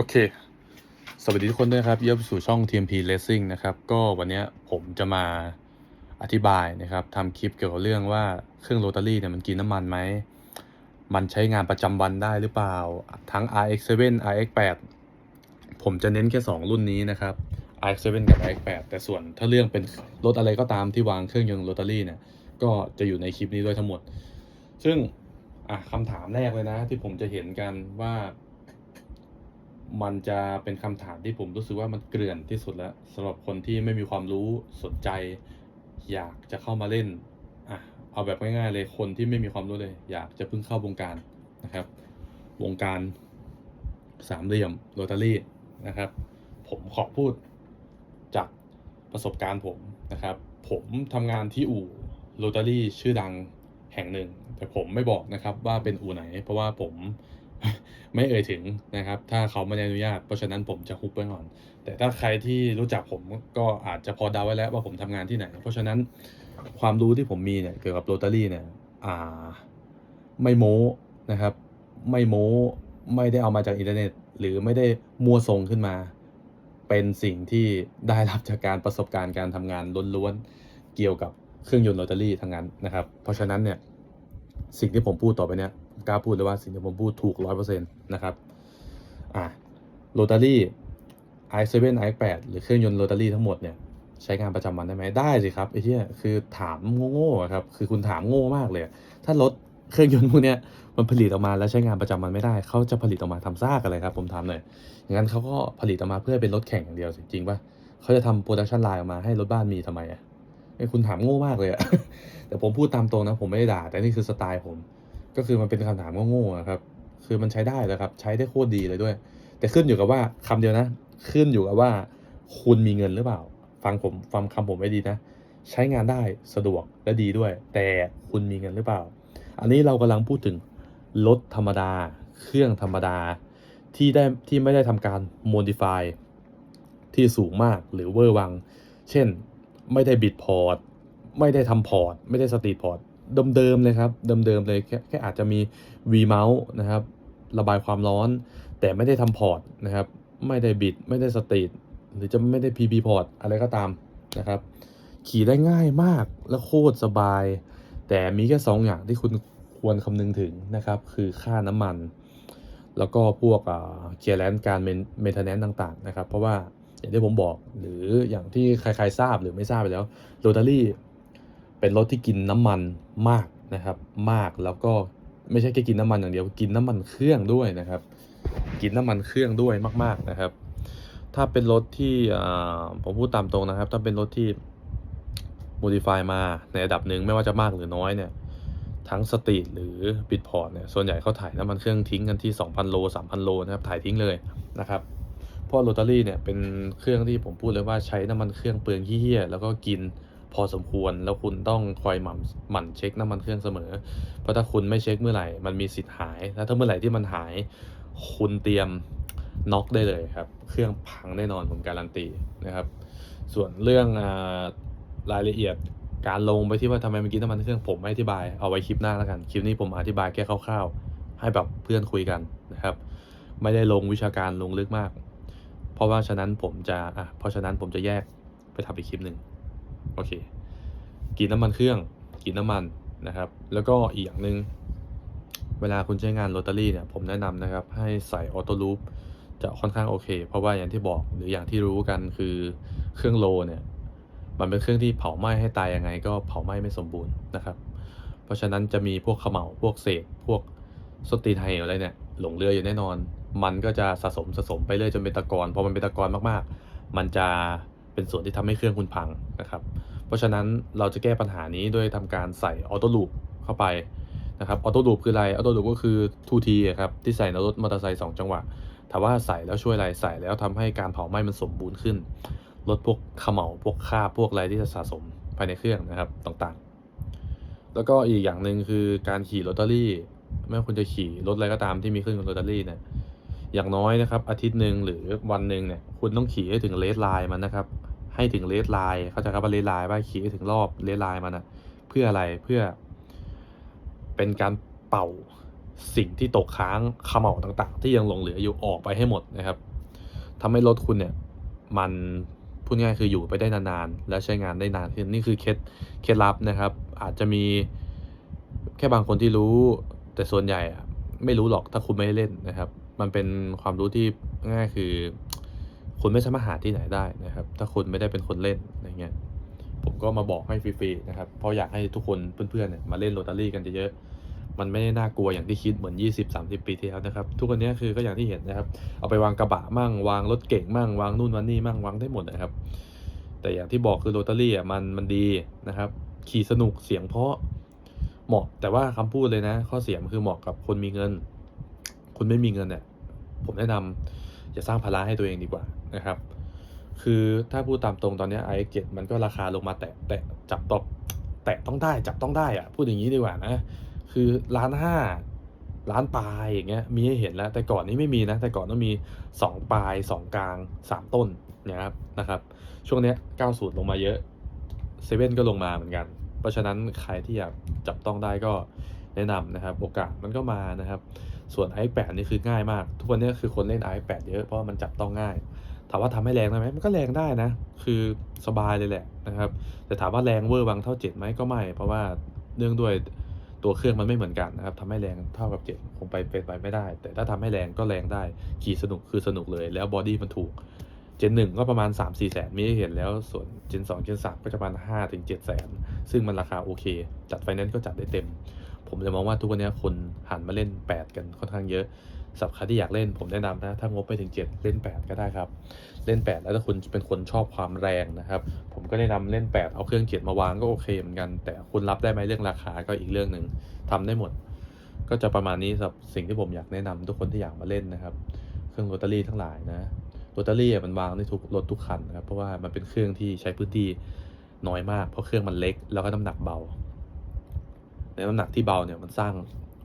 โอเค สวัสดีทุกคนด้วยครับ เยี่ยมสู่ช่อง TMP Racing นะครับ ก็วันนี้ผมจะมาอธิบายนะครับทำคลิปเกี่ยวกับเรื่องว่าเครื่องโรตารี่เนี่ยมันกินน้ำมันไหม มันใช้งานประจำวันได้หรือเปล่า ทั้ง RX7 RX8 ผมจะเน้นแค่ 2 รุ่นนี้นะครับ RX7 กับ RX8 แต่ส่วนถ้าเรื่องเป็นรถอะไรก็ตามที่วางเครื่องยนต์โรตารี่เนี่ย ก็จะอยู่ในคลิปนี้ด้วยทั้งหมด ซึ่งคำถามแรกเลยนะที่ผมจะเห็นกันว่า มันจะเป็นคำถามที่ผมรู้สึกว่ามันเกลื่อนที่สุดแล้วสำหรับคนที่ไม่มีความรู้สนใจ อยากจะเข้ามาเล่นอะเอาแบบง่ายๆเลยคนที่ไม่มีความรู้เลย อยากจะเพิ่งเข้าวงการนะครับ วงการสามเหลี่ยมโรตารี่นะครับ ผมขอพูดจากประสบการณ์ผมนะครับ ผมทำงานที่อู่โรตารี่ชื่อดังแห่งหนึ่ง แต่ผมไม่บอกนะครับว่าเป็นอู่ไหน เพราะว่าผม ไม่เอ่ยถึงนะครับ ถ้าเขาไม่ได้อนุญาต เพราะฉะนั้นผมจะฮุบไว้ก่อน แต่ถ้าใครที่รู้จักผมก็อาจจะพอเดาไว้แล้วว่าผมทำงานที่ไหน เพราะฉะนั้นความรู้ที่ผมมีเนี่ยเกี่ยวกับโรตารี่เนี่ยอ่าไม่โม้นะครับ ไม่โม้ไม่ได้เอามาจากอินเทอร์เน็ต หรือไม่ได้มัวทรงขึ้นมา เป็นสิ่งที่ได้รับจากการประสบการณ์การทำงานล้วนๆเกี่ยวกับเครื่องยนต์โรตารี่ทั้งนั้นนะครับ เพราะฉะนั้นเนี่ยสิ่งที่ผมพูดต่อไปเนี่ย กล้าพูดเลยว่าสิ่งที่ผมพูดถูกร้อยเปอร์เซ็นต์นะครับอะโรตารี่ i7 i8 หรือเครื่องยนต์โรตารี่ทั้งหมดเนี่ยใช้งานประจำวันได้ไหมได้สิครับไอ้ที่คือถามโง่ๆครับคือคุณถามโง่มากเลย ถ้ารถเครื่องยนต์พวกเนี้ยมันผลิตออกมาแล้วใช้งานประจำวันไม่ได้ เขาจะผลิตออกมาทำซากอะไรครับ ผมถามหน่อยอย่างนั้นเขาก็ผลิตออกมาเพื่อเป็นรถแข่งอย่างเดียวสิจริงปะเขาจะทำโปรดักชันไลน์ออกมาให้รถบ้านมีทำไมอะไอ้คุณถามโง่มากเลยอะแต่ผมพูดตามตรงนะผมไม่ได้ด่า แต่นี่คือสไตล์ผม ก็คือมันเป็นคำถามโง่ๆครับ คือมันใช้ได้แล้วครับ ใช้ได้โคตรดีเลยด้วย แต่ขึ้นอยู่กับว่าคำเดียวนะ ขึ้นอยู่กับว่าคุณมีเงินหรือเปล่า ฟังผมฟังคำผมไว้ดีนะ ใช้งานได้สะดวกและดีด้วย แต่คุณมีเงินหรือเปล่า อันนี้เรากำลังพูดถึงรถธรรมดา เครื่องธรรมดาที่ได้ที่ไม่ได้ทำการ modify ที่สูงมากหรือเวอร์วัง เช่น ไม่ได้บิดพอร์ต ไม่ได้ทำพอร์ต ไม่ได้สตรีทพอร์ต เดิมๆเลยครับเดิมๆเลยแค่แค่อาจจะมี V mount นะครับ ระบายความร้อน แต่ไม่ได้ทำพอร์ตนะครับ ไม่ได้บิด ไม่ได้สตรีทหรือจะไม่ได้ PP พอร์ตอะไรก็ตามนะครับ ขี่ได้ง่ายมากและโคตรสบาย แต่มีแค่สองอย่างที่คุณควรคำนึงถึงนะครับ คือค่าน้ำมัน แล้วก็พวกเคลียร์แลนการเมนเทนแนนต่างๆนะครับ เพราะว่าอย่างที่ผมบอกหรืออย่างที่ใครๆทราบหรือไม่ทราบไปแล้วโรตารี่ เป็นรถที่กินน้ำมันมากนะครับ มากแล้วก็ไม่ใช่แค่กินน้ำมันอย่างเดียวกินน้ำมันเครื่องด้วยนะครับ กินน้ำมันเครื่องด้วยมาก ๆนะครับ ถ้าเป็นรถที่ผมพูดตามตรงนะครับ ถ้าเป็นรถที่ modify มาในระดับหนึ่งไม่ว่าจะมากหรือน้อยเนี่ยทั้งสตรีทหรือบิดพอร์ตเนี่ยส่วนใหญ่เขาถ่ายน้ำมันเครื่องทิ้งกันที่ 2,000 โล 3,000 โลนะครับถ่ายทิ้งเลยนะครับเพราะโรตารี่เนี่ยเป็นเครื่องที่ผมพูดเลยว่าใช้น้ำมันเครื่องเปลืองเหี้ยแล้วก็กิน พอสมควร แล้วคุณต้องคอยหมั่นหมั่นเช็คน้ำมันเครื่องเสมอ เพราะถ้าคุณไม่เช็คเมื่อไหร่ มันมีสิทธิ์หาย แล้วถ้าเมื่อไหร่ที่มันหาย คุณเตรียมน็อกได้เลยครับ เครื่องพังแน่นอนผมการันตีนะครับ ส่วนเรื่องอรายละเอียดการลงไปที่ว่าทำไมเมันกินน้ำมันเครื่องผมไม่อธิบายเอาไว้คลิปหน้าแล้วกันคลิปนี้ผมอธิบายแค่คร่าวๆ ให้แบบเพื่อนคุยกันนะครับ ไม่ได้ลงวิชาการลงลึกมาก เพราะว่าฉะนั้นผมจะอะเพราะฉะนั้นผมจะแยกไปทำอีกคลิปหนึ่ง โอเค กินน้ำมันเครื่อง กินน้ำมันนะครับ แล้วก็อีกอย่างหนึ่งเวลาคุณใช้งานโรตารี่เนี่ยผมแนะนำนะครับ ให้ใส่ออโต้ลูปจะค่อนข้างโอเค เพราะว่าอย่างที่บอกหรืออย่างที่รู้กันคือเครื่องโลเนี่ยมันเป็นเครื่องที่เผาไหม้ให้ตายยังไง ก็เผาไหม้ไม่สมบูรณ์นะครับ เพราะฉะนั้นจะมีพวกเขม่าพวกเศษ พวกสตีนไฮอะไรเนี่ยหลงเรืออยู่แน่นอน มันก็จะสะสมสะสมไปเรื่อยจนเป็นตะกอนพอมันเป็นตะกอนมากๆ มันจะ เป็นส่วนที่ทำให้เครื่องคุณพังนะครับ เพราะฉะนั้นเราจะแก้ปัญหานี้ด้วยทำการใส่ออโต้ลูปเข้าไปนะครับออโต้ลูปคืออะไรออโต้ลูปก็คือ 2T อะครับที่ใส่ในรถมอเตอร์ไซค์2จังหวะถามว่าใส่แล้วช่วยอะไรใส่แล้วทำให้การเผาไหม้มันสมบูรณ์ขึ้นลดพวกขม่าพวกคราบพวกอะไรที่จะสะสมภายในเครื่องนะครับต่างๆ แล้วก็อีกอย่างหนึ่งคือการขี่โรตารี่ไม่ว่าคุณจะขี่รถอะไรก็ตามที่มีเครื่องยนต์โรตารี่เนี่ยอย่างน้อยนะครับอาทิตย์หนึ่งหรือวันหนึ่งเนี่ยคุณต้องขี่ให้ถึงเลสไลน์มันนะครับ ให้ถึงเลสไลน์เข้าใจครับว่าเลสไลน์ว่าขี่ถึงรอบเลสไลน์มันนะเพื่ออะไรเพื่อ เป็นการเป่าสิ่งที่ตกค้างขม่าต่าง ๆ ที่ยังหลงเหลืออยู่ออกไปให้หมดนะครับทำให้รถคุณเนี่ย มันพูดง่ายๆคืออยู่ไปได้นานๆ และใช้งานได้นานขึ้นนี่คือเคล็ดเคล็ดลับนะครับ อาจจะมีแค่บางคนที่รู้ แต่ส่วนใหญ่อะไม่รู้หรอกถ้าคุณไม่เล่นนะครับ มันเป็นความรู้ที่ง่ายคือ คุณไม่สามารถหาที่ไหนได้นะครับ ถ้าคุณไม่ได้เป็นคนเล่นอะไรเงี้ยผมก็มาบอกให้ฟรีๆนะครับเพราะอยากให้ทุกคนเพื่อนๆเนี่ยมาเล่นโรตารี่กันเยอะๆมันไม่ได้น่ากลัวอย่างที่คิดเหมือน 20-30 ปีที่แล้วนะครับ ทุกวันนี้คือก็อย่างที่เห็นนะครับ เอาไปวางกระบะมั่งวางรถเก่งมั่งวางนู่นวางนี่มั่งวางได้หมดนะครับ แต่อย่างที่บอกคือโรตารี่อะมันมันดีนะครับ ขี่สนุกเสียงเพราะเหมาะแต่ว่าคำพูดเลยนะ ข้อเสียมันคือเหมาะกับคนมีเงิน คุณไม่มีเงินเนี่ยผมแนะนำอย่าสร้างภาระให้ตัวเองดีกว่า นะครับ คือถ้าพูดตามตรงตอนนี้ไอเจ็มันก็ราคาลงมาแตะแตะจับตบแตะต้องได้จับต้องได้อะพูดอย่างนี้ดีกว่านะคือล้านห้าล้านปลายอย่างเงี้ยมีให้เห็นแล้ว แต่ก่อนนี้ไม่มีนะ แต่ก่อนต้องมีสองปลายสองกลางสามต้นนะครับนะครับ ช่วงเนี้ยเก้าสูตรลงมาเยอะเซเว่นก็ลงมาเหมือนกัน เพราะฉะนั้นใครที่อยากจับต้องได้ก็แนะนำนะครับ โอกาสมันก็มานะครับ ส่วน i8 นี่คือง่ายมาก ทุกวันนี้คือคนเล่น i8 เยอะเพราะมันจับต้องง่าย ถามว่าทำให้แรงได้ไหมมันก็แรงได้นะ คือสบายเลยแหละนะครับ แต่ถามว่าแรงเวอร์วังเท่าเจ็ดไหมก็ไม่ เพราะว่าเนื่องด้วยตัวเครื่องมันไม่เหมือนกันนะครับทำให้แรงเท่ากับเจ็ดคงไปเป็นไปไม่ได้ แต่ถ้าทำให้แรงก็แรงได้ ขี่สนุกคือสนุกเลย แล้วบอดี้มันถูกเจนหนึ่งก็ประมาณ 3 4 แสนมีให้เห็นแล้ว ส่วนเจน2เจน3ก็จะประมาณ5ถึง7แสน ซึ่งมันราคาโอเค จัดไฟแนนซ์ก็จัดได้เต็ม ผมจะมองว่าทุกวันนี้คนหันมาเล่น 8 กันค่อนข้างเยอะ สำหรับใครที่อยากเล่นผมแนะนำนะถ้างบไปถึง 7 เล่น 8 ก็ได้ครับ เล่น 8 แล้วถ้าคุณเป็นคนชอบความแรงนะครับ ผมก็แนะนำเล่น 8 เอาเครื่องเกียรมาวางก็โอเคเหมือนกัน แต่คุณรับได้ไหมเรื่องราคาก็อีกเรื่องหนึ่งทำได้หมด ก็จะประมาณนี้สำหรับสิ่งที่ผมอยากแนะนำทุกคนที่อยากมาเล่นนะครับ เครื่องโรตารี่ทั้งหลายนะโรตารี่มันวางได้ทุกรถทุกคันนะครับเพราะว่ามันเป็นเครื่องที่ใช้พื้นที่น้อยมาก เพราะเครื่องมันเล็กแล้วก็น้ำหนักเบาในน้ำหนักที่เบาเนี่ยมันสร้าง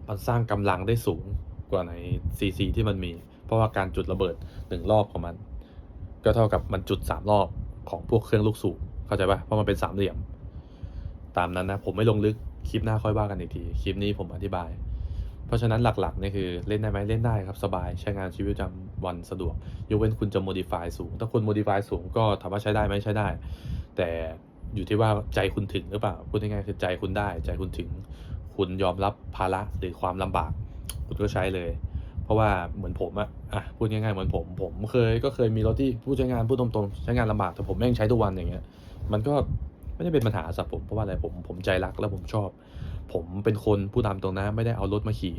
มันสร้างกำลังได้สูง กว่าใน CC ที่มันมี เพราะว่าการจุดระเบิดหนึ่งรอบของมัน ก็เท่ากับมันจุดสามรอบของพวกเครื่องลูกสูบเข้าใจปะเพราะมันเป็นสามเหลี่ยม ตามนั้นนะ ผมไม่ลงลึกคลิปหน้าค่อยว่ากันอีกทีคลิปนี้ผมอธิบาย เพราะฉะนั้นหลักๆนี่คือเล่นได้ไหมเล่นได้ครับสบายใช้งานชีวิตประจำวันสะดวกยกเว้นคุณจะ modify สูง ถ้าคุณ modify สูงก็ถามว่าใช้ได้ไหมใช้ได้ แต่อยู่ที่ว่าใจคุณถึงหรือเปล่าพูดง่ายๆคือใจคุณได้ ใจคุณถึง คุณยอมรับภาระหรือความลำบาก คุณก็ใช้เลย เพราะว่าเหมือนผมอะอะพูดง่ายๆเหมือนผม ผมเคยก็เคยมีรถที่ผู้ใช้งานพูดตรงๆใช้งานลำบากแต่ผมแม่งใช้ทุกวันอย่างเงี้ย มันก็ไม่ได้เป็นปัญหาสำหรับผมเพราะว่าอะไรผมผมใจรักแล้วผมชอบ ผมเป็นคนผู้ตามตรงนะไม่ได้เอารถมาขี่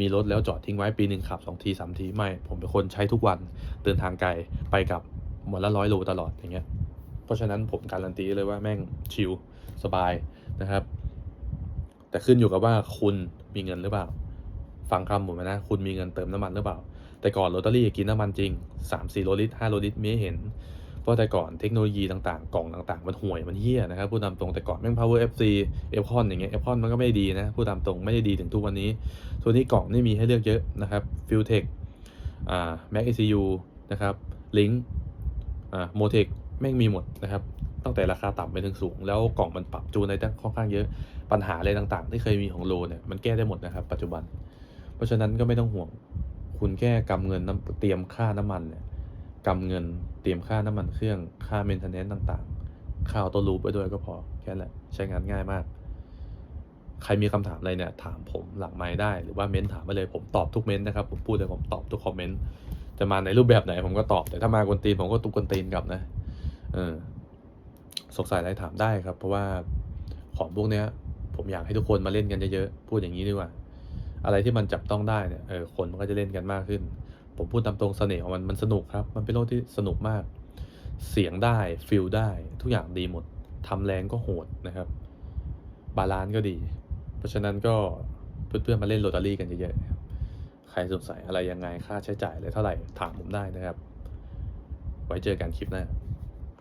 มีรถแล้วจอดทิ้งไว้ปีหนึ่งขับสองทีสามทีไม่ ผมเป็นคนใช้ทุกวันเดินทางไกลไปกับวันละร้อยโลตลอดอย่างเงี้ย เพราะฉะนั้นผมการันตีเลยว่าแม่งชิลสบายนะครับ แต่ขึ้นอยู่กับว่าคุณมีเงินหรือเปล่า ฟังคำผมนะ คุณมีเงินเติมน้ำมันหรือเปล่า แต่ก่อนโรตารี่กินน้ำมันจริง 3 4โลลิตร5โลลิตรมีเห็น เพราะแต่ก่อนเทคโนโลยีต่างๆ กล่องต่างๆ มันห่วยมันเฮี้ยนะครับ พูดตามตรงแต่ก่อนแม่ง power fc e p c o n อย่างเงี้ย e p c o n มันก็ไม่ดีนะ พูดตามตรงไม่ได้ดีถึงทุกวันนี้ตัวนี้กล่องนี่มีให้เลือกเยอะนะครับ f i l t e c h อ่า mac ecu นะครับ link อ่า motec แม่งมีหมดนะครับตั้งแต่ราคาต่ำไปถึงสูง แล้วกล่องมันปรับจูนไรได้ค่อนข้างเยอะปัญหาอะไรต่างๆ ที่เคยมีของโลเนี่ยมันแก้ได้หมดนะครับปัจจุบัน เพราะฉะนั้นก็ไม่ต้องห่วง คุณแค่กำเงินน้ำเตรียมค่าน้ำมันเนี่ยกำเงินเตรียมค่าน้ำมันเครื่องค่าเมนเทนเนนต์ต่างๆค่าออโต้ลูปไปด้วยก็พอแค่นั้นแหละใช้งานง่ายมาก ใครมีคำถามอะไรเนี่ยถามผมหลังไมค์ได้หรือว่าเม้นถามมาเลยผมตอบทุกเม้นนะครับผมพูดเลยผมตอบทุกคอมเมนต์จะมาในรูปแบบไหนผมก็ตอบแต่ถ้ามากวนตีนผมก็ตุกกวนตีนกลับนะเออสงสัยอะไรถามได้ครับ เพราะว่าของพวกเนี้ย ผมอยากให้ทุกคนมาเล่นกันเยอะๆพูดอย่างนี้ดีกว่า อะไรที่มันจับต้องได้เนี่ยเออคนมันก็จะเล่นกันมากขึ้น ผมพูดตามตรงเสน่ห์ของมันมันสนุกครับ มันเป็นโลกที่สนุกมาก เสียงได้ฟิลได้ ทุกอย่างดีหมดทำแรงก็โหดนะครับ บาลานซ์ก็ดี เพราะฉะนั้นก็เพื่อนๆมาเล่นโรตารี่กันเยอะๆใครสงสัยอะไรยังไงค่าใช้จ่ายอะไรเท่าไหร่ถามผมได้นะครับ ไว้เจอกันคลิปหน้า